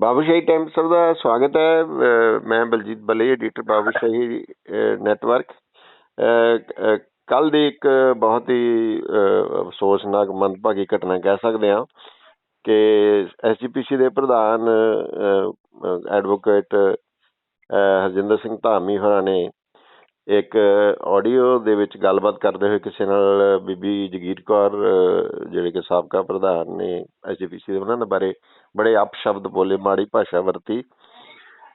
Babushahi Times ਦਾ ਸਵਾਗਤ ਹੈ। ਮੈਂ ਬਲਜੀਤ ਬੱਲੇ ਐਡੀਟਰ ਬਾਬੂਸ਼ਾਹੀ ਨੈਟਵਰਕ ਕੱਲ ਦੀ ਇੱਕ ਬਹੁਤ ਹੀ ਅਫਸੋਸਨਾਕ, ਮੰਦਭਾਗੀ ਘਟਨਾ ਕਹਿ ਸਕਦੇ ਹਾਂ ਕਿ ਐਸਜੀਪੀਸੀ ਦੇ ਪ੍ਰਧਾਨ ਐਡਵੋਕੇਟ ਹਰਜਿੰਦਰ ਸਿੰਘ ਧਾਮੀ ਹੋਰਾਂ ਨੇ ਇੱਕ ਆਡੀਓ ਦੇ ਵਿੱਚ ਗੱਲਬਾਤ ਕਰਦੇ ਹੋਏ ਕਿਸੇ ਨਾਲ ਬੀਬੀ ਜਗੀਰ ਕੌਰ ਜਿਹੜੇ ਕਿ ਸਾਬਕਾ ਪ੍ਰਧਾਨ ਨੇ ਐਸਜੀਪੀਸੀ ਦੇ, ਉਹਨਾਂ ਦੇ ਬਾਰੇ ਬੜੇ ਅਪਸ਼ਬਦ ਬੋਲੇ ਮਾੜੀ ਭਾਸ਼ਾ ਵਰਤੀ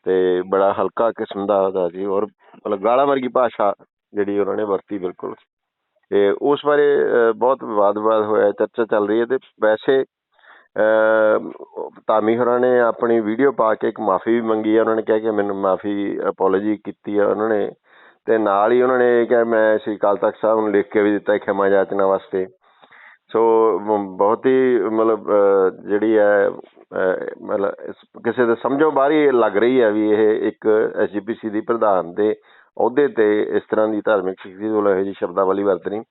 ਤੇ ਬੜਾ ਹਲਕਾ ਕਿਸਮ ਦਾ ਉਹਦਾ ਸੀ ਔਰ ਮਤਲਬ ਗਾਲਾਂ ਵਰਗੀ ਭਾਸ਼ਾ ਜਿਹੜੀ ਉਹਨਾਂ ਨੇ ਵਰਤੀ ਬਿਲਕੁਲ। ਤੇ ਉਸ ਬਾਰੇ ਬਹੁਤ ਵਿਵਾਦ ਵਿਵਾਦ ਹੋਇਆ ਚਰਚਾ ਚੱਲ ਰਹੀ ਹੈ ਤੇ ਵੈਸੇ ਅਹ, ਧਾਮੀ ਹੋਰਾਂ ਨੇ ਆਪਣੀ ਵੀਡੀਓ ਪਾ ਕੇ ਇੱਕ ਮਾਫੀ ਵੀ ਮੰਗੀ ਹੈ ਉਹਨਾਂ ਨੇ ਕਿਹਾ ਕਿ ਮੈਨੂੰ ਮਾਫੀ ਅਪੋਲੋਜੀ ਕੀਤੀ ਹੈ ਉਹਨਾਂ ਨੇ ਤੇ ਨਾਲ ਹੀ ਉਹਨਾਂ ਨੇ ਕਿਹਾ ਮੈਂ ਸ੍ਰੀ ਅਕਾਲ ਤਖਤ ਸਾਹਿਬ ਨੂੰ ਲਿਖ ਕੇ ਵੀ ਦਿੱਤਾ ਹੈ ਖਿਮਾ ਯਾਚਨਾ ਵਾਸਤੇ। ਸੋ ਬਹੁਤ ਹੀ ਮਤਲਬ ਜਿਹੜੀ ਹੈ ਮਤਲਬ ਕਿਸੇ ਦੇ ਸਮਝੋ ਬਾਹਰ ਲੱਗ ਰਹੀ ਹੈ ਵੀ ਇਹ ਇੱਕ ਐਸਜੀਪੀਸੀ ਦੀ ਪ੍ਰਧਾਨ ਦੇ ਅਹੁਦੇ ਤੇ ਇਸ ਤਰ੍ਹਾਂ ਦੀ ਧਾਰਮਿਕ ਸ਼ਖਸੀਅਤ ਵੱਲੋਂ ਇਹੋ ਜਿਹੀ ਸ਼ਬਦਾਵਲੀ ਵਰਤਣੀ।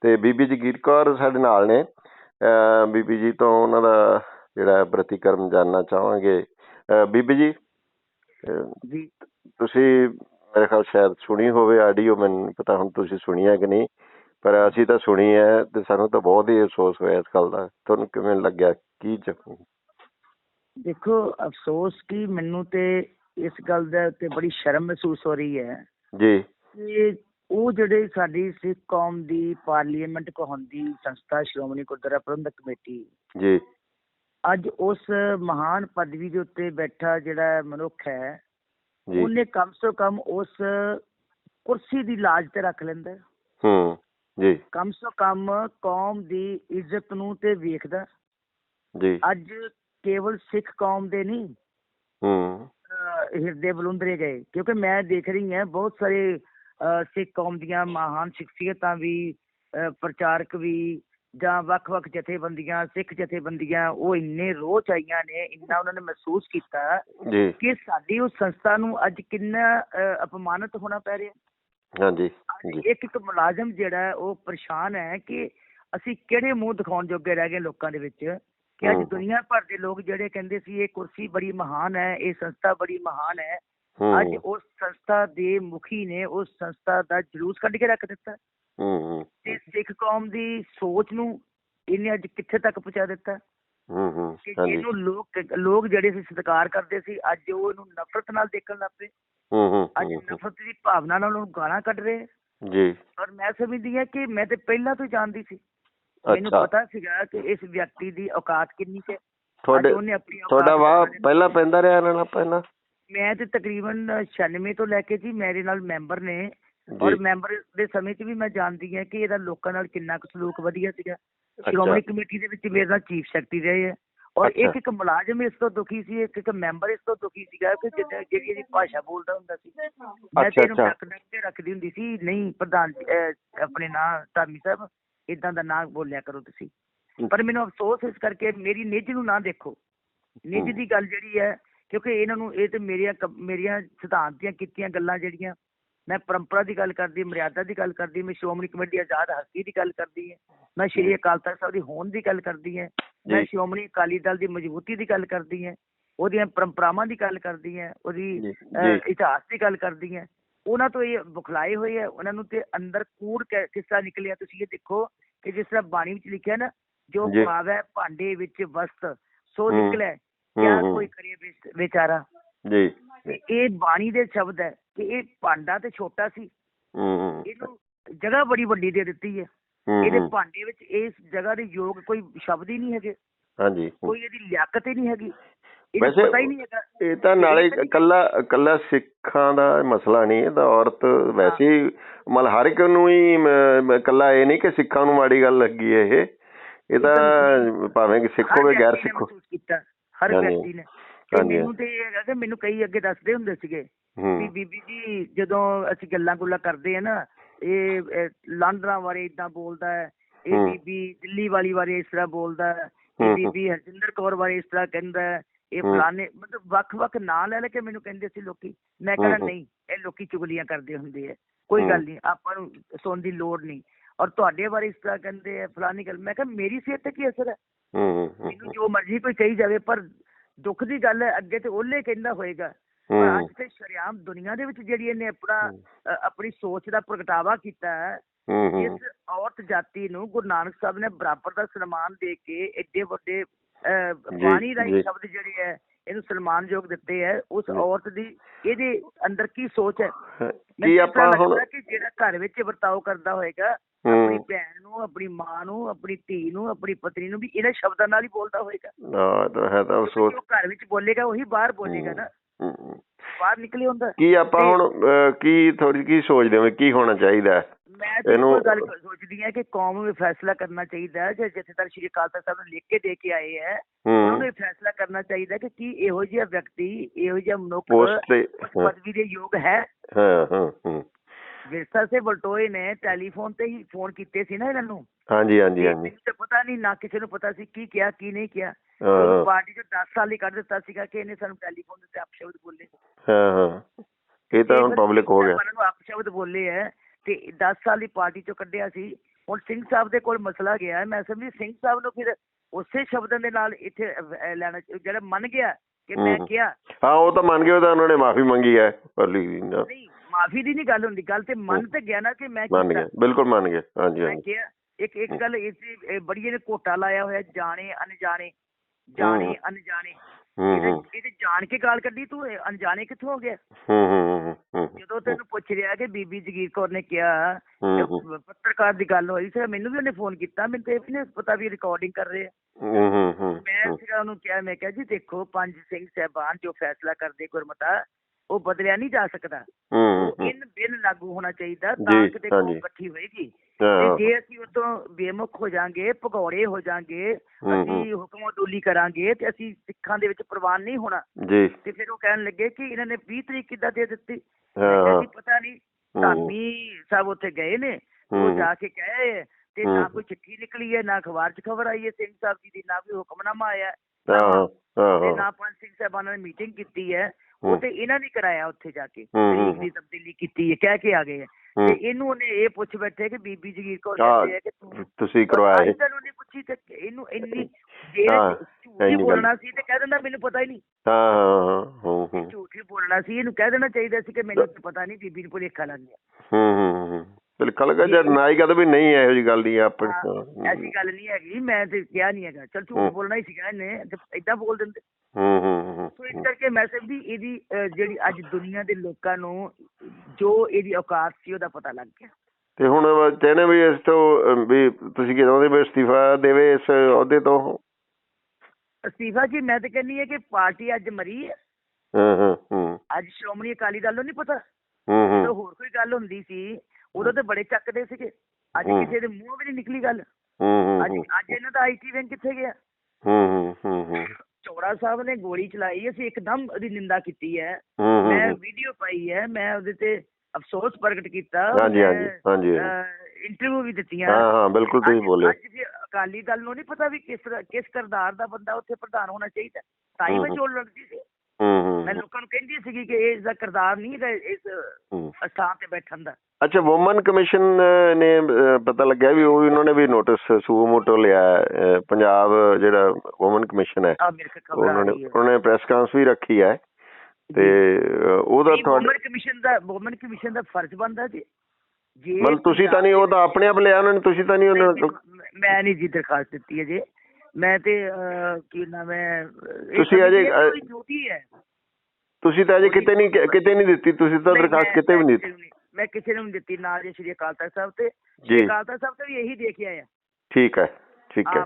ਤੇ ਬੀਬੀ ਜਗੀਰ ਕੌਰ ਸਾਡੇ ਨਾਲ ਨੇ। ਬੀਬੀ ਜੀ ਤੋਂ ਉਹਨਾਂ ਦਾ ਜਿਹੜਾ ਪ੍ਰਤੀਕਰਮ ਜਾਨਣਾ ਚਾਹਾਂਗੇ। ਬੀਬੀ ਜੀ ਜੀ। ਤੁਸੀਂ ਮੇਰੇ ਖਿਆਲ ਸ਼ਾਇਦ ਸੁਣੀ ਹੋਵੇ ਆਡੀਓ ਮੈਨੂੰ ਪਤਾ ਹੁਣ ਤੁਸੀਂ ਸੁਣੀ ਹੈ ਕਿ ਨਹੀਂ। ਪਰ ਅਸੀਂ ਤਾਂ ਸੁਣੀ ਹੈ ਤੇ ਸਾਨੂੰ ਤਾਂ ਬਹੁਤ ਹੀ ਅਫਸੋਸ ਹੋਇਆ ਇਸ ਗੱਲ ਦਾ। ਤੁਹਾਨੂੰ ਕਿਵੇਂ ਲੱਗਿਆ? ਕੀ ਦੇਖੋ ਅਫਸੋਸ ਕੀ? ਮੈਨੂੰ ਤੇ ਇਸ ਗੱਲ ਦੇ ਉੱਤੇ ਬੜੀ ਸ਼ਰਮ ਮਹਿਸੂਸ ਹੋ ਰਹੀ ਹੈ। ਜੀ। ਕਿ ਉਹ ਜਿਹੜੇ ਸਾਡੀ ਸਿੱਖ ਕੌਮ ਦੀ ਪਾਰਲੀਮੈਂਟ ਕਹਾਉਂਦੀ ਸੰਸਥਾ ਸ਼੍ਰੋਮਣੀ ਗੁਰਦੁਆਰਾ ਪ੍ਰਬੰਧਕ ਕਮੇਟੀ ਜੀ। ਅੱਜ ਉਸ ਮਹਾਨ ਪਦਵੀ ਦੇ ਉੱਤੇ ਬੈਠਾ ਜਿਹੜਾ ਮਨੁੱਖ ਹੈ ਉਹਨੇ ਕਮ ਸੋ ਕਮ ਉਸ ਕੁਰਸੀ ਦੀ ਲਾਜ ਤੇ ਰੱਖ ਲੈਂਦਾ। ਹੈ। ਜੀ। ਕਮ ਸੋ ਕਮ ਕੌਮ ਦੀ ਇੱਜ਼ਤ ਨੂੰ ਤੇ ਵੇਖਦਾ। ਜੀ। ਅੱਜ ਕੇਵਲ ਸਿੱਖ ਕੌਮ ਦੇ ਨਹੀਂ ਹੂੰ। ਹਿਰਦੇ ਬਲੁੰਦਰੇ ਗਏ। ਕਿਉਂਕਿ ਮੈਂ ਦੇਖ ਰਹੀ ਹਾਂ ਬਹੁਤ ਸਾਰੇ ਸਿੱਖ ਕੌਮ ਦੀਆਂ ਮਹਾਨ ਸ਼ਖਸੀਅਤਾਂ ਵੀ ਪ੍ਰਚਾਰਕ ਵੀ ਜਾਂ ਵੱਖ-ਵੱਖ ਜਥੇਬੰਦੀਆਂ ਸਿੱਖ ਜਥੇਬੰਦੀਆਂ ਉਹ ਇੰਨੇ ਰੋਹ ਚ ਆਈਆਂ ਨੇ ਇੰਨਾ ਉਹਨਾਂ ਨੇ ਮਹਿਸੂਸ ਕੀਤਾ ਜੀ। ਕਿ ਸਾਡੀ ਉਸ ਸੰਸਥਾ ਨੂੰ ਅੱਜ ਕਿੰਨਾ ਅਪਮਾਨਿਤ ਹੋਣਾ ਪੈ ਰਿਹਾ। ਹਾਂਜੀ ਇੱਕ ਇੱਕ ਮੁਲਾਜ਼ਮ ਜਿਹੜਾ ਉਹ ਪਰੇਸ਼ਾਨ ਹੈ ਕਿ ਅਸੀਂ ਕਿਹੜੇ ਮੂੰਹ ਦਿਖਾਉਣ ਜੋਗੇ ਰਹਿ ਗਏ ਲੋਕਾਂ ਦੇ ਵਿੱਚ ਕਿ ਅੱਜ। ਦੁਨੀਆ ਭਰ ਦੇ ਲੋਕ ਜਿਹੜੇ ਕਹਿੰਦੇ ਸੀ ਇਹ ਕੁਰਸੀ ਬੜੀ ਮਹਾਨ ਹੈ ਇਹ ਸੰਸਥਾ ਬੜੀ ਮਹਾਨ ਹੈ। ਅੱਜ ਉਸ ਸੰਸਥਾ ਦੇ ਮੁਖੀ ਨੇ ਉਸ ਸੰਸਥਾ ਦਾ ਜਲੂਸ ਕੱਢ ਕੇ ਰੱਖ ਦਿੱਤਾ। ਹੂੰ ਤੇ ਸਿੱਖ ਕੌਮ ਦੀ ਸੋਚ ਨੂੰ ਇਹਨੇ ਅੱਜ ਕਿੱਥੇ ਤੱਕ ਪਹੁੰਚਾ ਦਿੱਤਾ? ਹੂੰ ਹੂੰ। ਜਿਹਨੂੰ ਲੋਕ ਲੋਕ ਜਿਹੜੇ ਸੀ ਸਤਿਕਾਰ ਕਰਦੇ ਸੀ ਅੱਜ ਉਹ ਇਹਨੂੰ ਨਫ਼ਰਤ ਨਾਲ ਦੇਖਣ ਲੱਗ ਪਏ। ਅੱਜ ਨਫ਼ਰਤ ਦੀ ਭਾਵਨਾ ਨਾਲ ਉਹਨੂੰ ਗਾਲਾਂ ਕੱਢ ਰਹੇ ਜੀ। ਔਰ ਮੈਂ ਸਮਝਦੀ ਹਾਂ ਕਿ ਮੈਂ ਤੇ ਪਹਿਲਾਂ ਤੋਂ ਜਾਣਦੀ ਸੀ। ਮੈਨੂੰ ਪਤਾ ਸੀਗਾ ਕਿ ਇਸ ਵਿਅਕਤੀ ਦੀ ਔਕਾਤ ਕਿੰਨੀ ਹੈ। ਤੁਹਾਡੇ ਉਹਨੇ ਆਪਣੀ ਔਕਾਤ ਤੁਹਾਡਾ ਦਿੱਤੀ। ਪਹਿਲਾਂ ਪੈਂਦਾ ਰਿਹਾ ਇਹਨਾਂ ਨਾਲ ਪਹਿਲਾਂ? ਮੈਂ ਤੇ ਤਕਰੀਬਨ 96 ਤੋਂ ਲੈ ਕੇ ਜੀ ਮੇਰੇ ਨਾਲ ਮੈਂਬਰ ਨੇ। ਔਰ ਮੈਂਬਰ ਦੇ ਸਮੇਂ 'ਚ ਵੀ ਮੈਂ ਜਾਣਦੀ ਹਾਂ ਕਿ ਇਹਦਾ ਲੋਕਾਂ ਨਾਲ ਕਿੰਨਾ ਕੁ ਸਲੂਕ ਵਧੀਆ ਸੀਗਾ। ਸ਼੍ਰੋਮਣੀ ਕਮੇਟੀ ਦੇ ਵਿੱਚ ਮੇਰੇ ਨਾਲ ਚੀਫ ਸੈਕਟਰੀ ਰਹੇ ਹੈ ਔਰ। ਇੱਕ ਇੱਕ ਮੁਲਾਜ਼ਮ ਇਸ ਤੋਂ ਦੁਖੀ ਸੀ ਇੱਕ ਇੱਕ ਮੈਂਬਰ ਇਸ ਤੋਂ ਦੁਖੀ ਸੀਗਾ ਕਿ ਜਿਹੜੀ ਇਹਦੀ ਭਾਸ਼ਾ ਬੋਲਦਾ ਹੁੰਦਾ ਸੀ ਮੈਂ ਅੱਛਾ, ਤੇ ਇਹਨੂੰ ਅੱਛਾ। ਡੱਕ ਡੱਕ ਕੇ ਰੱਖਦੀ ਹੁੰਦੀ ਸੀ ਨਹੀਂ ਪ੍ਰਧਾਨ ਆਪਣੇ ਨਾਂ ਧਾਮੀ ਸਾਹਿਬ ਇਦਾਂ ਦਾ ਨਾਂ ਬੋਲਿਆ ਕਰੋ ਤੁਸੀਂ ਪਰ ਮੈਨੂੰ ਅਫਸੋਸ ਇਸ ਕਰਕੇ ਮੇਰੀ ਨਿੱਜ ਨੂੰ ਨਾ ਦੇਖੋ ਨਿੱਜ। ਦੀ ਗੱਲ ਜਿਹੜੀ ਹੈ ਕਿਉਂਕਿ ਇਹਨਾਂ ਨੂੰ ਇਹ ਤੇ ਮੇਰੀਆਂ ਮੇਰੀਆਂ ਸਿਧਾਂਤ ਦੀਆਂ ਕੀਤੀਆਂ ਗੱਲਾਂ ਜਿਹੜੀਆਂ ਮੈਂ ਪਰੰਪਰਾ ਦੀ ਗੱਲ ਕਰਦੀ ਮਰਿਆਦਾ ਦੀ ਗੱਲ ਕਰਦੀ ਮੈਂ ਸ਼੍ਰੋਮਣੀ ਕਮੇਟੀ ਆਜ਼ਾਦ ਹਸਤੀ ਦੀ ਗੱਲ ਕਰਦੀ ਹੈ ਮੈਂ ਸ਼੍ਰੀ ਅਕਾਲ ਤਖਤ ਸਾਹਿਬ ਦੀ ਹੋਂਦ ਦੀ ਗੱਲ ਕਰਦੀ ਹੈ ਮੈਂ। ਸ਼੍ਰੋਮਣੀ ਅਕਾਲੀ ਦਲ ਦੀ ਮਜ਼ਬੂਤੀ ਦੀ ਗੱਲ ਕਰਦੀ ਹੈ ਉਹਦੀਆਂ ਪਰੰਪਰਾਵਾਂ ਦੀ ਗੱਲ ਕਰਦੀ ਹੈ ਉਹਦੀ ਇਤਿਹਾਸ ਦੀ ਗੱਲ ਕਰਦੀ ਹੈ ਉਹਨਾਂ ਤੋਂ ਇਹ ਬੁਖਲਾਏ ਹੋਏ ਹੈ ਉਹਨਾਂ ਨੂੰ ਤੇ ਅੰਦਰ ਕੂੜ ਕਿਸ ਤਰ੍ਹਾਂ ਨਿਕਲਿਆ ਤੁਸੀਂ ਇਹ ਦੇਖੋ ਕਿ ਜਿਸ ਤਰ੍ਹਾਂ ਬਾਣੀ ਵਿੱਚ ਲਿਖਿਆ ਨਾ ਜੋ। ਪਾਵੈ ਭਾਂਡੇ ਵਿੱਚ ਵਸਤ ਸੋ। ਨਿਕਲੇ ਕਿਆ। ਕੋਈ ਕਰੇ ਵਿਚ- ਵਿਚਾਰਾ ਜੀ ਇਹ ਬਾਣੀ ਦੇ ਸ਼ਬਦ ਹੈ ਕਿ ਇਹ ਭਾਂਡਾ ਤੇ ਛੋਟਾ ਸੀ। ਹੂੰ ਇਹਨੂੰ ਜਗ੍ਹਾ ਬੜੀ ਵੱਡੀ ਦੇ ਦਿੱਤੀ ਹੈ। ਇਹਦੇ ਭਾਂਡੇ ਵਿੱਚ ਇਸ ਜਗ੍ਹਾ ਦੇ ਯੋਗ ਕੋਈ ਸ਼ਬਦ ਹੀ ਨਹੀਂ ਹੈਗੇ। ਹਾਂਜੀ। ਕੋਈ ਇਹਦੀ ਲਿਆਕਤ ਹੀ ਨਹੀਂ ਹੈਗੀ। ਵੈਸੇ ਪਤਾ ਹੀ ਨਹੀਂ ਹੈਗਾ। ਇਹ ਤਾਂ ਨਾਲੇ ਇਕੱਲਾ ਇਕੱਲਾ ਸਿੱਖਾਂ ਦਾ ਮਸਲਾ ਨਹੀਂ ਇਹ ਤਾਂ ਔਰਤ ਵੈਸੇ ਮਤਲਬ ਹਰ ਇੱਕ ਨੂੰ ਹੀ ਇਕੱਲਾ ਇਹ ਨਹੀਂ ਕਿ ਸਿੱਖਾਂ ਨੂੰ ਮਾੜੀ ਗੱਲ ਲੱਗੀ ਹੈ ਇਹ। ਇਹ ਤਾਂ ਭਾਵੇਂ ਕਿ ਸਿੱਖ ਹੋਵੇ ਗੈਰ ਸਿੱਖ। ਹੋਵੇ। ਹਰ। ਵਿਅਕਤੀ ਨੇ। ਤੇ। ਮੈਨੂੰ ਤੇ ਇਹ ਹੈਗਾ ਕਿ ਮੈਨੂੰ ਕਈ ਅੱਗੇ ਦੱਸਦੇ ਹੁੰਦੇ ਸੀਗੇ ਵੀ ਬੀਬੀ ਜੀ ਜਦੋਂ ਅਸੀਂ ਗੱਲਾਂ ਗੁੱਲਾਂ ਕਰਦੇ ਆ ਨਾ ਇਹ ਲਾਂਡਰਾਂ ਬਾਰੇ ਇਦਾਂ ਬੋਲਦਾ ਹੈ ਇਹ। ਬੀਬੀ ਦਿੱਲੀ ਵਾਲੀ ਬਾਰੇ ਇਸ ਤਰ੍ਹਾਂ ਬੋਲਦਾ ਹੈ ਇਹ। ਬੀਬੀ ਹਰਜਿੰਦਰ ਕੌਰ ਬਾਰੇ ਇਸ ਤਰ੍ਹਾਂ ਕਹਿੰਦਾ ਹੈ ਇਹ। ਫਲਾਣੇ ਮਤਲਬ ਵੱਖ-ਵੱਖ ਨਾਂ ਲੈ ਲੈ ਕੇ ਮੈਨੂੰ ਕਹਿੰਦੇ ਸੀ ਲੋਕੀ ਮੈਂ ਕਹਿੰਦਾ। ਨਹੀਂ ਇਹ ਲੋਕੀ ਚੁਗਲੀਆਂ ਕਰਦੇ ਹੁੰਦੇ ਆ ਕੋਈ। ਗੱਲ ਨਹੀਂ ਆਪਾਂ ਨੂੰ ਸੁਣਨ ਦੀ ਲੋੜ ਨਹੀਂ ਔਰ ਤੁਹਾਡੇ ਬਾਰੇ ਇਸ ਤਰ੍ਹਾਂ ਕਹਿੰਦੇ ਆ ਫਲਾਣੀ ਗੱਲ ਮੈਂ ਕਿਹਾ ਮੇਰੀ ਸਿਹਤ ਤੇ ਕੀ ਅਸਰ ਹੈ ਹੂੰ ਹੂੰ, ਹੂੰ ਮੈਨੂੰ ਜੋ ਮਰਜ਼ੀ ਕੋਈ ਕਹੀ ਜਾਵੇ ਪਰ ਦੁੱਖ ਦੀ ਗੱਲ ਹੈ ਅੱਗੇ ਤੇ ਉਹਲੇ ਕਹਿੰਦਾ ਹੋਏਗਾ। ਪਰ ਅੱਜ ਤੇ ਸ਼ਰਿਆਮ ਦੁਨੀਆ ਦੇ ਵਿੱਚ ਜਿਹੜੀ ਇਹਨੇ ਆਪਣਾ ਆਪਣੀ ਸੋਚ ਦਾ ਪ੍ਰਗਟਾਵਾ ਕੀਤਾ ਹੈ ਇਸ ਔਰਤ ਜਾਤੀ ਨੂੰ ਗੁਰੂ ਨਾਨਕ ਸਾਹਿਬ ਨੇ ਬਰਾਬਰ ਦਾ ਸਨਮਾਨ ਦੇ ਕੇ ਐਡੇ ਵੱਡੇ ਬਾਣੀ ਜੀ। ਸ਼ਬਦ ਜਿਹੜੇ ਹੈ ਇਹਨੂੰ ਸਨਮਾਨਯੋਗ ਦਿੱਤੇ ਹੈ ਉਸ। ਔਰਤ ਦੀ ਇਹਦੇ ਅੰਦਰ ਕੀ ਸੋਚ ਹੈ? ਕੀ ਆਪਾਂ ਹੁਣ ਕਿ ਜਿਹੜਾ ਘਰ ਵਿੱਚ ਵਰਤਾਓ ਕਰਦਾ ਹੋਏਗਾ ਆਪਣੀ ਭੈਣ ਨੂੰ ਆਪਣੀ ਮਾਂ ਨੂੰ ਆਪਣੀ ਧੀ ਨੂੰ ਆਪਣੀ ਪਤਨੀ ਨੂੰ ਵੀ ਇਹਨਾਂ ਸ਼ਬਦਾਂ ਨਾਲ ਹੀ ਬੋਲਦਾ ਹੋਏਗਾ। ਹਾਂ ਇਹ ਤਾਂ ਹੈ ਤਾਂ ਸੋਚ ਜੋ ਘਰ ਵਿੱਚ ਬੋਲੇਗਾ ਉਹੀ ਬਾਹਰ ਬੋਲੇਗਾ ਨਾ। ਬਾਹਰ ਨਿਕਲੇ ਹੁੰਦਾ। ਕੀ ਆਪਾਂ ਹੁਣ ਕੀ ਥੋੜੀ ਕੀ ਸੋਚਦੇ ਹੋ ਕੀ ਹੋਣਾ ਚਾਹੀਦਾ? ਮੈਂ ਤਾਂ ਇਹਨੂੰ ਗੱਲ ਸੋਚਦੀ ਹਾਂ ਕਿ ਕੌਮ ਨੂੰ ਇਹ ਫੈਸਲਾ ਕਰਨਾ ਚਾਹੀਦਾ ਹੈ ਜੇ ਜਥੇਦਾਰ ਸ਼੍ਰੀ ਅਕਾਲ ਤਖਤ ਸਾਹਿਬ ਨੇ ਲਿਖ ਕੇ ਦੇ ਕੇ ਆਏ ਹੈ ਉਹਨਾਂ ਨੂੰ ਇਹ ਫੈਸਲਾ ਕਰਨਾ ਚਾਹੀਦਾ ਕਿ ਕੀ ਇਹੋ ਜਿਹਾ ਵਿਅਕਤੀ ਇਹੋ ਜਿਹਾ ਮਨੁੱਖ ਪਦਵੀ ਦੇ ਯੋਗ ਹੈ ਹਾਂ ਹਾਂ। ਹੂੰ। ਵਿਰਸਾ ਸੇ ਬਲਟੋਏ ਨੇ ਟੈਲੀਫੋਨ ਤੇ ਹੀ ਫੋਨ ਕੀਤੇ ਸੀ ਨਾ ਇਹਨਾਂ ਨੂੰ ਹਾਂਜੀ ਹਾਂਜੀ ਹਾਂਜੀ ਤਾਂ ਪਤਾ ਨਹੀਂ ਨਾ ਕਿਸੇ ਨੂੰ ਪਤਾ ਸੀ ਕੀ ਕਿਹਾ ਕੀ ਨਹੀਂ ਕਿਹਾ ਹਾਂ ਪਾਰਟੀ ਚੋਂ 10 ਸਾਲ ਹੀ ਕੱਢ ਦਿੱਤਾ ਸੀਗਾ ਕਿ ਇਹਨੇ ਸਾਨੂੰ ਟੈਲੀਫੋਨ ਤੇ ਅਪਸ਼ਬਦ ਬੋਲੇ ਹਾਂ ਹਾਂ ਇਹ ਤਾਂ ਹੁਣ ਪਬਲਿਕ ਹੋ ਗਿਆ ਉਹਨਾਂ ਨੂੰ ਅਪਸ਼ਬਦ ਬੋਲੇ ਹੈ ਤੇ 10 ਸਾਲ ਦੀ ਪਾਰਟੀ ਚੋਂ ਕੱਢਿਆ ਸੀ ਹੁਣ ਸਿੰਘ ਸਾਹਿਬ ਦੇ ਕੋਲ ਮਸਲਾ ਗਿਆ ਹੈ। ਮੈਂ ਸਮਝੀ ਸਿੰਘ ਸਾਹਿਬ ਨੂੰ ਫਿਰ ਉਸੇ ਸ਼ਬਦਾਂ ਦੇ ਨਾਲ ਇੱਥੇ ਲੈਣਾ ਜਿਹੜਾ ਮੰਨ ਗਿਆ ਕਿ ਮੈਂ ਹੂੰ। ਕਿਹਾ ਹਾਂ ਉਹ ਤਾਂ ਮੰਨ ਤਾਂ ਉਹਨਾਂ ਨੇ ਮਾਫੀ ਮੰਗੀ ਹੈ ਪਰਲੀ ਨਾਲ। ਨਹੀਂ ਮਾਫੀ ਦੀ ਨਹੀਂ ਗੱਲ ਹੁੰਦੀ ਗੱਲ ਤੇ ਮੰਨ ਤੇ ਗਿਆ ਨਾ ਕਿ ਮੈਂ ਮੰਨ ਗਏ ਬਿਲਕੁਲ ਮੰਨ ਗਏ ਹਾਂਜੀ ਹਾਂਜੀ। ਇੱਕ ਇੱਕ ਗੱਲ ਇਸ ਇਹ ਬੜੀ ਇਹਨੇ ਕੋਟਾ ਲਾਇਆ ਹੋਇਆ ਜਾਣੇ ਅਣਜਾਣੇ ਜਾਣੇ। ਅਣਜਾਣੇ। ਹੂੰ ਇਹਦੇ ਹੂੰ। ਇਹਦੇ ਜਾਣ ਕੇ ਗਾਲ ਕੱਢੀ ਤੂੰ ਇਹ ਅਣਜਾਣੇ ਕਿੱਥੋਂ ਹੋ ਗਿਆ ਹੂੰ ਹੂੰ ਹੂੰ, ਹੂੰ ਜਦੋਂ ਤੈਨੂੰ ਪੁੱਛ ਰਿਹਾ ਕਿ ਬੀਬੀ ਜਗੀਰ ਕੌਰ ਨੇ ਕਿਹਾ। ਪੱਤਰਕਾਰ ਦੀ ਗੱਲ ਹੋਈ ਸੀ ਮੈਨੂੰ ਵੀ ਉਹਨੇ ਫੋਨ ਕੀਤਾ ਮੈਨੂੰ ਤੇ ਇਹ ਵੀ ਪਤਾ ਵੀ ਰਿਕਾਰਡਿੰਗ ਕਰ ਰਹੇ। ਆ ਹੂੰ ਹੂੰ ਹੂੰ ਮੈਂ ਸੀਗਾ ਉਹਨੂੰ ਕਿਹਾ ਮੈਂ ਕਿਹਾ ਜੀ ਦੇਖੋ ਪੰਜ ਸਿੰਘ ਸਹਿਬਾਨ ਜੋ ਫੈਸਲਾ ਕਰਦੇ ਗੁਰਮਤਾ ਉਹ ਬਦਲਿਆ ਨਹੀਂ ਜਾ ਸਕਦਾ ਹੂੰ ਉਹ ਇਨ ਬਿਨ ਲਾਗੂ ਹੋਣਾ ਚਾਹੀਦਾ ਤਾਂ ਕਿਤੇ ਕੌਮ। ਇਕੱਠੀ ਹੋਏਗੀ ਤੇ ਜੇ ਅਸੀਂ ਉਹ ਤੋਂ ਬੇਮੁਖ ਹੋ ਜਾਾਂਗੇ ਭਗੌੜੇ ਹੋ ਜਾਾਂਗੇ। ਅਸੀਂ ਹੁਕਮ ਅਦੂਲੀ ਕਰਾਂਗੇ ਤੇ ਅਸੀਂ ਸਿੱਖਾਂ ਦੇ ਵਿੱਚ ਪ੍ਰਵਾਨ ਨਹੀਂ ਹੋਣਾ ਜੀ ਤੇ ਫਿਰ ਉਹ ਕਹਿਣ ਲੱਗੇ ਕਿ ਇਹਨਾਂ ਨੇ 20 ਤਰੀਕ ਕਿੱਦਾਂ ਦੇ ਦਿੱਤੀ ਜੀ ਪਤਾ ਨਹੀਂ। ਧਾਮੀ ਸਾਹਿਬ ਉੱਥੇ ਗਏ ਨੇ। ਉਹ ਜਾ ਕੇ ਕਹੇ ਤੇ ਨਾ। ਕੋਈ ਚਿੱਠੀ ਨਿਕਲੀ ਹੈ ਨਾ ਅਖਬਾਰ 'ਚ ਖਬਰ ਆਈ ਹੈ ਸਿੰਘ ਸਾਹਿਬ ਜੀ ਦੀ ਨਾ ਕੋਈ ਹੁਕਮਨਾਮਾ ਆਇਆ ਹੈ, ਹਾਂ ਤੇ ਨਾ ਪੰਜ ਸਿੰਘ ਸਾਹਿਬਾਨਾਂ ਨੇ ਮੀਟਿੰਗ ਕੀਤੀ ਹੂੰ। ਉਹ ਤੇ ਇਹਨਾਂ ਨੇ ਕਰਾਇਆ ਉੱਥੇ ਜਾ ਕੇ ਤਰੀਕ ਦੀ ਤਬਦੀਲੀ ਕੀਤੀ ਹੈ ਕਹਿ ਕੇ ਆ ਗਏ। ਤੇ ਇਹਨੂੰ ਉਹਨੇ ਇਹ ਪੁੱਛ ਬੈਠੇ ਕਿ ਬੀਬੀ ਜਗੀਰ ਕੌਰ ਕਹਿੰਦੇ ਹੈ ਕਿ ਤੁਸੀਂ ਕਰਵਾਇਆ ਇਹ। ਗੱਲ ਉਹਨੇ ਪੁੱਛੀ ਤੇ ਇਹਨੂੰ ਇੰਨੀ ਗੱਲ। ਬੋਲਣਾ ਸੀ ਤੇ ਕਹਿ ਦਿੰਦਾ ਮੈਨੂੰ ਪਤਾ ਹੀ ਨਹੀਂ। ਹਾਂ ਹਾਂ ਹਾਂ ਹੂੰ ਹੂੰ ਝੂਠ ਬੋਲਣਾ ਸੀ ਇਹਨੂੰ ਕਹਿ ਦੇਣਾ ਚਾਹੀਦਾ ਸੀ ਕਿ ਮੈਨੂੰ ਪਤਾ ਨਹੀਂ ਬੀਬੀ ਨੂੰ ਭੁਲੇਖਾ ਲੱਗ ਗਿਆ। ਹੂੰ ਹੂੰ ਹੂੰ ਬਿਲਕੁਲ ਕਿ ਜਦ ਨਾਈ ਕਹਦਾ ਵੀ ਨਹੀਂ ਇਹੋ ਜੀ ਗੱਲ ਨਹੀਂ ਆਪਣੀ ਐਸੀ ਗੱਲ ਨਹੀਂ ਹੈਗੀ ਮੈਂ ਤੇ ਕਿਹਾ ਨਹੀਂ ਹੈਗਾ। ਚਲ ਝੂਠ। ਬੋਲਣਾ ਹੀ ਸੀਗਾ ਇਹਨੇ ਏਦਾਂ ਬੋਲ ਦਿੰਦੇ। ਹੂੰ ਹੂੰ ਹੂੰ ਸੋ ਇਸ ਕਰਕੇ ਮੈਂ ਸਮਝਦੀ ਇਹਦੀ ਜਿਹੜੀ ਅੱਜ ਦੁਨੀਆ ਦੇ ਲੋਕਾਂ ਨੂੰ ਜੋ ਇਹਦੀ ਔਕਾਤ ਸੀ ਉਹਦਾ ਪਤਾ ਲੱਗ ਗਿਆ। ਤੇ ਹੁਣ ਕਹਿੰਦੇ ਵੀ ਇਸ ਤੋਂ ਵੀ ਤੁਸੀਂ ਕੀ ਚਾਹੁੰਦੇ ਵੀ ਅਸਤੀਫਾ ਦੇਵੇ ਇਸ ਅਹੁਦੇ ਤੋਂ? ਅਸਤੀਫਾ ਜੀ ਮੈਂ ਤਾਂ ਕਹਿੰਦੀ ਹੈ ਕਿ ਪਾਰਟੀ ਅੱਜ ਮਰੀ ਹੈ। ਹੂੰ ਹੂੰ ਹੂੰ। ਅੱਜ ਸ਼੍ਰੋਮਣੀ ਅਕਾਲੀ ਦਲ ਨੂੰ ਨਹੀਂ ਪਤਾ। ਹੂੰ ਹੋਰ ਕੋਈ ਗੱਲ ਹੁੰਦੀ ਸੀ ਉਦੋਂ ਤੇ ਬੜੇ ਚੱਕਦੇ ਸੀਗੇ। ਅੱਜ। ਕਿਸੇ ਦੇ ਮੂੰਹੋਂ ਵੀ ਨਹੀਂ ਨਿਕਲੀ ਗੱਲ। ਹੂੰ ਅੱਜ ਹੂੰ। ਅੱਜ ਇਹਨਾਂ ਦਾ ਆਈਟੀ ਵਿੰਗ ਕਿੱਥੇ ਗਿਆ? ਹੂੰ ਹੂੰ ਹੂੰ। ਚੌੜਾ ਸਾਹਿਬ ਨੇ ਗੋਲੀ ਚਲਾਈ ਅਸੀਂ ਇੱਕਦਮ ਉਹਦੀ ਨਿੰਦਾ ਕੀਤੀ ਹੈ। ਮੈਂ ਵੀਡੀਓ ਪਾਈ ਹੈ ਮੈਂ ਉਹਦੇ ਤੇ ਅਫਸੋਸ ਪ੍ਰਗਟ ਕੀਤਾ। ਹਾਂਜੀ ਹਾਂਜੀ ਹਾਂਜੀ। ਇੰਟਰਵਿਊ ਵੀ ਦਿੱਤੀਆਂ। ਹਾਂ ਹਾਂ ਬਿਲਕੁਲ ਤੁਸੀਂ ਬੋਲੇ। ਅਕਾਲੀ ਦਲ ਨੂੰ ਨਹੀਂ ਪਤਾ ਵੀ ਕਿਸ ਕਿਸ ਕਰਦਾਰ ਦਾ ਬੰਦਾ ਉੱਥੇ ਪ੍ਰਧਾਨ ਹੋਣਾ ਚਾਹੀਦਾ। ਤਾਂ ਹੀ ਮੈਂ। ਚੋਣ ਲੜਦੀ ਸੀ। ਮੈਂ ਲੋਕਾਂ ਨੂੰ ਕਹਿੰਦੀ ਸੀਗੀ ਕਿ ਇਹ ਇਸਦਾ ਕਰਦਾਰ ਨਹੀਂ ਹੈਗਾ ਇਸ ਹੂੰ। ਸਥਾਨ ਤੇ ਬੈਠਣ ਦਾ। ਅੱਛਾ ਵੂਮਨ ਕਮਿਸ਼ਨ ਨੇ ਪਤਾ ਲੱਗਿਆ ਵੀ ਉਹ ਵੀ ਉਹਨਾਂ ਨੇ ਵੀ ਨੋਟਿਸ ਸੂਮੋਟੋ ਲਿਆ ਹੈ, ਪੰਜਾਬ ਜਿਹੜਾ ਵੂਮਨ ਕਮਿਸ਼ਨ ਹੈ ਉਹਨਾਂ ਨੇ ਹੈ ਉਹਨਾਂ ਨੇ ਪ੍ਰੈਸ ਕਾਨਫਰੰਸ ਵੀ ਰੱਖੀ ਹੈ ਤੇ ਉਹਦਾ ਤੁਹਾਡਾ ਵੂਮਨ ਕਮਿਸ਼ਨ ਦਾ ਵੂਮਨ ਕਮਿਸ਼ਨ ਦਾ ਫਰਜ਼ ਬਣਦਾ ਜੀ। ਜੇ ਮਤਲਬ ਤੁਸੀਂ ਤਾਂ ਨਹੀਂ ਉਹ ਤਾਂ ਆਪਣੇ ਆਪ ਲਿਆ ਉਹਨਾਂ ਨੇ ਤੁਸੀਂ ਤਾਂ ਨਹੀਂ ਉਹਨਾਂ ਮੈਂ ਨਹੀਂ ਜੀ ਦਰਖਾਸਤ ਦਿੱਤੀ ਅਜੇ ਮੈਂ ਤੇ ਕੀ ਨਾਮ ਹੈ ਤੁਸੀਂ ਅਜੇ, ਡਿਊਟੀ ਹੈ? ਤੁਸੀਂ ਤਾਂ ਅਜੇ ਕਿਤੇ ਨਹੀਂ ਕਿਤੇ ਨਹੀਂ ਦਿੱਤੀ ਤੁਸੀਂ ਤਾਂ ਦਰਖਾਸਤ ਕਿਤੇ ਵੀ ਨਹੀਂ ਦਿੱਤੀ। ਮੈਂ ਕਿਸੇ ਨੂੰ ਦਿੱਤੀ ਨਾ ਜੇ ਸ਼੍ਰੀ ਅਕਾਲ ਤਖਤ ਸਾਹਿਬ ਤੇ। ਸ਼੍ਰੀ ਅਕਾਲ ਤਖਤ ਸਾਹਿਬ ਤੇ ਵੀ ਇਹੀ ਦੇ ਕੇ ਆਇਆ ਠੀਕ ਹੈ ਠੀਕ ਹੈ।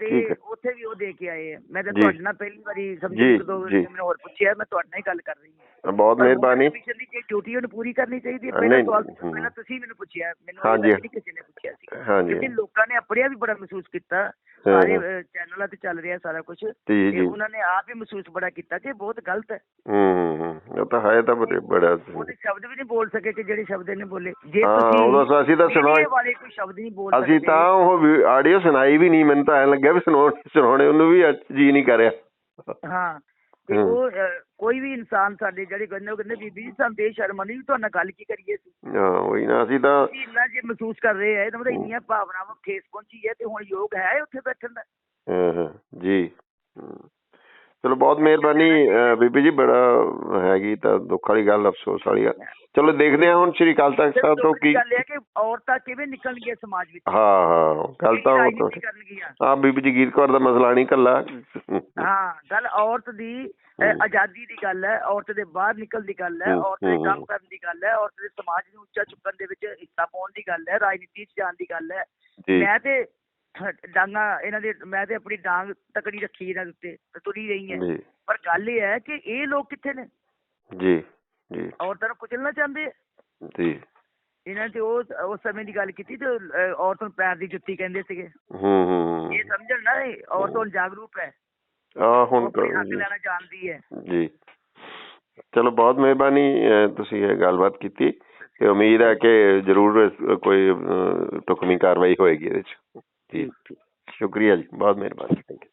ਠੀਕ ਹੈ। ਉੱਥੇ ਵੀ ਉਹ ਦੇ ਕੇ ਆਏ ਆ। ਮੈਂ ਤਾਂ। ਤੁਹਾਡੇ ਨਾਲ ਪਹਿਲੀ ਵਾਰੀ ਸਮਝੀ ਜਦੋਂ। ਮੈਨੂੰ ਹੋਰ ਪੁੱਛਿਆ ਮੈਂ ਤੁਹਾਡੇ ਨਾਲ ਹੀ ਗੱਲ ਕਰ ਰਹੀ ਹਾਂ। ਬਹੁਤ ਮਿਹਰਬਾਨੀ। ਕਮਿਸ਼ਨ ਦੀ ਜੇ ਡਿਊਟੀ ਉਹਨੂੰ ਪੂਰੀ ਕਰਨੀ ਚਾਹੀਦੀ ਹੈ ਪਹਿਲਾਂ ਸਵਾਲ। ਪਹਿਲਾਂ ਤੁਸੀਂ ਮੈਨੂੰ ਪੁੱਛਿਆ ਮੈਨੂੰ ਨਹੀਂ ਕਿਸੇ ਨੇ ਪੁੱਛਿਆ ਸੀ। ਹਾਂਜੀ। ਕਿਉਂਕਿ ਲੋਕਾਂ ਨੇ ਆਪਣੇ ਆਪ ਵੀ ਬੜਾ ਮਹਿਸੂਸ ਕੀਤਾ ਸਾਰੇ ਚੈਨਲਾਂ ਤੇ ਚੱਲ ਰਿਹਾ ਸਾਰਾ ਕੁਝ ਤੇ ਉਹਨਾਂ ਨੇ ਆਪ ਹੀ ਮਹਿਸੂਸ ਬੜਾ ਕੀਤਾ ਕਿ ਬਹੁਤ ਗਲਤ ਹੈ। ਹੂੰ ਉਹ ਤਾਂ ਹੈ ਤਾਂ ਬੜੇ ਬੜਾ ਉਹਦੇ ਸ਼ਬਦ ਵੀ ਨਹੀਂ ਬੋਲ ਸਕੇ ਕਿ ਜਿਹੜੇ ਸ਼ਬਦ ਇਹਨੇ ਬੋਲੇ। ਜੇ ਤੁਸੀਂ ਤਾਂ ਅਸੀਂ ਤਾਂ ਸੁਣਾਏ- ਵਾਲੇ ਕੋਈ ਸ਼ਬਦ ਨਹੀਂ ਬੋਲ ਅਸੀਂ ਸਕਦੇ। ਤਾਂ ਉਹ ਆਡੀਓ ਸੁਣਾਈ ਵੀ ਨਹੀਂ ਮੈਨੂੰ ਤਾਂ ਐਂ ਲੱਗਿਆ ਵੀ ਸੁਣਾਉਣ ਉਹਨੂੰ ਵੀ ਜੀ ਨਹੀਂ ਕਰਿਆ। ਹਾਂ ਤੇ। ਉਹ ਕੋਈ ਵੀ ਇਨਸਾਨ ਸਾਡੇ ਜਿਹੜੇ ਕਹਿੰਦੇ ਉਹ ਕਹਿੰਦੇ ਬੀਬੀ ਜੀ ਸਾਨੂੰ ਬੇਸ਼ਰਮ ਨਹੀਂ ਤੁਹਾਡੇ ਨਾਲ ਗੱਲ ਕੀ ਕਰੀਏ ਅਸੀਂ? ਹਾਂ ਉਹੀ ਨਾ ਅਸੀਂ ਤਾਂ ਇੰਨਾ ਜੇ ਮਹਿਸੂਸ ਕਰ ਰਹੇ ਆ ਇਹਦਾ ਮਤਲਬ ਇੰਨੀਆਂ ਭਾਵਨਾਵਾਂ ਠੇਸ ਪਹੁੰਚੀ ਹੈ ਤੇ ਹੁਣ ਯੋਗ ਹੈ ਉੱਥੇ ਬੈਠਣ ਦਾ। ਹਾਂ ਹਾਂ ਜੀ। ਚਲੋ ਬਹੁਤ ਮਿਹਰਬਾਨੀ ਬੀਬੀ ਜੀ ਬੜਾ ਹੈਗੀ ਤਾਂ ਦੁੱਖ ਵਾਲੀ ਗੱਲ ਅਫਸੋਸ ਵਾਲੀ ਗੱਲ। ਚਲੋ ਦੇਖਦੇ ਹਾਂ ਹੁਣ ਸ੍ਰੀ ਅਕਾਲ ਤਖਤ ਸਾਹਿਬ ਤੋਂ ਕੀ ਗੱਲ ਹੈ ਕਿ ਔਰਤਾਂ ਕਿਵੇਂ ਨਿਕਲਣਗੀਆਂ ਸਮਾਜ ਵਿੱਚ? ਹਾਂ ਹਾਂ ਗੱਲ ਤਾਂ ਉਹ ਤਾਂ ਕਰਨਗੀਆਂ? ਹਾਂ ਬੀਬੀ ਜਗੀਰ ਕੌਰ ਦਾ ਮਸਲਾ ਨਹੀਂ ਕੱਲਾ। ਹਾਂ ਗੱਲ ਔਰਤ ਦੀ। ਆਜ਼ਾਦੀ ਦੀ ਗੱਲ ਹੈ ਔਰਤ ਦੇ ਬਾਹਰ ਨਿਕਲਣ ਦੀ ਗੱਲ ਹੈ ਔਰਤ ਦੇ ਕੰਮ। ਕਰਨ ਦੀ ਗੱਲ ਹੈ ਔਰਤ ਦੇ ਸਮਾਜ ਨੂੰ ਉੱਚਾ ਚੁੱਕਣ ਦੇ ਵਿੱਚ ਹਿੱਸਾ ਪਾਉਣ ਦੀ ਗੱਲ ਹੈ ਰਾਜਨੀਤੀ 'ਚ ਜਾਣ ਦੀ ਗੱਲ ਹੈ। ਮੈਂ ਤੇ ਡਾਂਗਾ ਇਹਨਾਂ ਦੇ ਮੈਂ ਤੇ ਆਪਣੀ ਡਾਂਗ ਤਕੜੀ ਰੱਖੀ ਇਹਨਾਂ ਦੇ ਉੱਤੇ ਤੁਰੀ ਰਹੀ ਹੈ। ਪਰ ਗੱਲ ਇਹ ਹੈ ਕਿ ਇਹ ਲੋਕ ਕਿੱਥੇ ਨੇ? ਜੀ ਜੀ। ਔਰਤਾਂ ਨੂੰ ਕੁਚਲਣਾ ਚਾਹੁੰਦੇ ਜੀ। ਇਹਨਾਂ ਤੇ ਉਸ ਉਸ ਸਮੇਂ ਦੀ ਗੱਲ ਕੀਤੀ ਤੇ ਔਰਤ ਨੂੰ ਪੈਰ ਦੀ ਜੁੱਤੀ ਕਹਿੰਦੇ ਸੀਗੇ। ਹੂੰ ਹੂੰ ਇਹ ਸਮਝਣ ਨਾ ਔਰਤ ਹੁਣ ਜਾਗਰੂਕ ਹੈ। ਆ ਹੁਣ ਤਾਂ ਜੀ। ਲੈਣਾ ਜਾਣਦੀ ਹੈ। ਜੀ। ਚਲੋ ਬਹੁਤ ਮਿਹਰਬਾਨੀ ਤੁਸੀਂ ਇਹ ਗੱਲਬਾਤ ਕੀਤੀ ਤੇ ਉਮੀਦ ਹੈ ਕਿ ਜ਼ਰੂਰ ਕੋਈ ਢੁਕਵੀਂ ਕਾਰਵਾਈ ਹੋਏਗੀ ਇਹਦੇ ਚ। ਜੀ। ਸ਼ੁਕਰੀਆ ਜੀ ਬਹੁਤ ਮਿਹਰਬਾਨੀ। Thank you